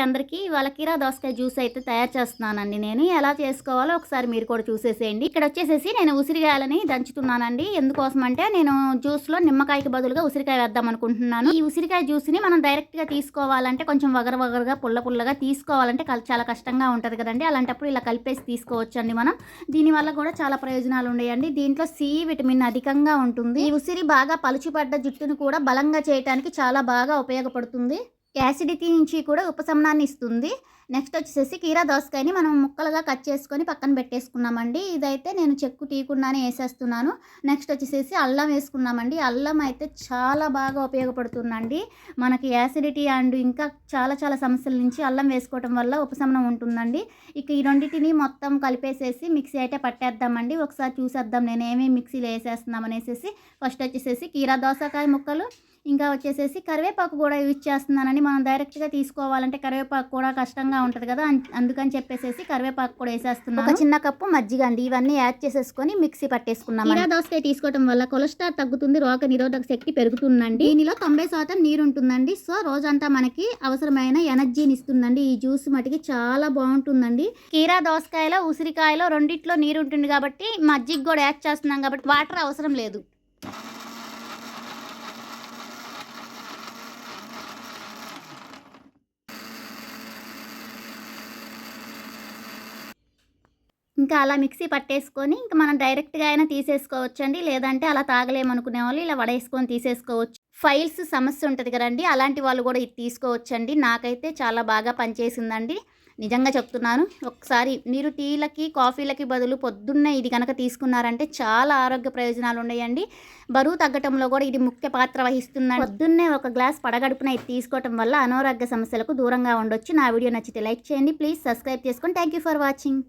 అందరికీ ఇవాళ కీరా దోసకాయ జ్యూస్ అయితే తయారు చేస్తున్నానండి నేను. ఎలా చేసుకోవాలో ఒకసారి మీరు కూడా చూసేసేయండి. ఇక్కడ వచ్చేసేసి నేను ఉసిరికాయలని దంచుతున్నానండి. ఎందుకోసం అంటే నేను జ్యూస్లో నిమ్మకాయకి బదులుగా ఉసిరికాయ వేద్దాం అనుకుంటున్నాను. ఈ ఉసిరికాయ జ్యూస్ని మనం డైరెక్ట్గా తీసుకోవాలంటే కొంచెం వగర వగరగా పుల్ల పుల్లగా తీసుకోవాలంటే కల్- చాలా కష్టంగా ఉంటుంది కదండి. అలాంటప్పుడు ఇలా కలిపేసి తీసుకోవచ్చండి మనం. దీనివల్ల కూడా చాలా ప్రయోజనాలు ఉన్నాయండి దీంట్లో సి విటమిన్ అధికంగా ఉంటుంది. ఈ ఉసిరి బాగా పలుచుపడ్డ జుట్టును కూడా బలంగా చేయడానికి చాలా బాగా ఉపయోగపడుతుంది. యాసిడిటీ నుంచి కూడా ఉపశమనాన్ని ఇస్తుంది. నెక్స్ట్ వచ్చేసి కీరా దోసకాయని మనం ముక్కలుగా కట్ చేసుకొని పక్కన పెట్టేసుకున్నామండి. ఇదైతే నేను చెక్కు తీయకుండానే వేసేస్తున్నాను. నెక్స్ట్ వచ్చేసి అల్లం వేసుకున్నామండి. అల్లం అయితే చాలా బాగా ఉపయోగపడుతుందండి. మనకి యాసిడిటీ అండ్ ఇంకా చాలా చాలా సమస్యల నుంచి అల్లం వేసుకోవటం వల్ల ఉపశమనం ఉంటుందండి. ఇక ఈ రెండింటిని మొత్తం కలిపేసేసి మిక్సీ అయితే పట్టేద్దామండి. ఒకసారి చూసేద్దాం. నేను ఏమేమి మిక్సీలో వేసేస్తున్నాం అనేసి ఫస్ట్ వచ్చేసేసి కీరా దోసకాయ ముక్కలు ఇంకా వచ్చేసేసి కరివేపాకు కూడా యూజ్ చేస్తున్నానని మనం డైరెక్ట్గా తీసుకోవాలంటే కరివేపాకు కూడా కష్టంగా ఉంటుంది కదా అందుకని చెప్పేసి కరివేపాకు కూడా వేసేస్తున్నాను. ఒక చిన్న కప్పు మజ్జిగ అండి ఇవన్నీ యాడ్ చేసేసుకొని మిక్సీ పట్టేసుకున్నాం కీరా దోసకాయ తీసుకోవడం వల్ల కొలెస్ట్రాల్ తగ్గుతుంది రోగ నిరోధక శక్తి పెరుగుతుందండి. దీనిలో తొంభై శాతం నీరు ఉంటుందండి సో రోజంతా మనకి అవసరమైన ఎనర్జీని ఇస్తుందండి ఈ జ్యూస్ మటుకి చాలా బాగుంటుందండి. కీరా దోసకాయలో ఉసిరికాయలో రెండిట్లో నీరు ఉంటుంది కాబట్టి మజ్జిగ కూడా యాడ్ చేస్తున్నాం కాబట్టి వాటర్ అవసరం లేదు. ఇంకా అలా మిక్సీ పట్టేసుకొని ఇంకా మనం డైరెక్ట్గా అయినా తీసేసుకోవచ్చండి. లేదంటే అలా తాగలేమనుకునే వాళ్ళు ఇలా వడేసుకొని తీసేసుకోవచ్చు. ఫైల్స్ సమస్య ఉంటుంది కదండి అలాంటి వాళ్ళు కూడా ఇది తీసుకోవచ్చండి. నాకైతే చాలా బాగా పనిచేసిందండి. నిజంగా చెప్తున్నాను ఒకసారి మీరు టీలకి కాఫీలకి బదులు పొద్దున్నే ఇది కనుక తీసుకున్నారంటే చాలా ఆరోగ్య ప్రయోజనాలు ఉన్నాయండి. బరువు తగ్గటంలో కూడా ఇది ముఖ్య పాత్ర వహిస్తుందండి. పొద్దున్నే ఒక గ్లాస్ పడగడుపున ఇది తీసుకోవటం వల్ల అనారోగ్య సమస్యలకు దూరంగా ఉండొచ్చు. నా వీడియో నచ్చితే లైక్ చేయండి ప్లీజ్ సబ్స్క్రైబ్ చేసుకొని థ్యాంక్ యూ ఫర్ వాచింగ్.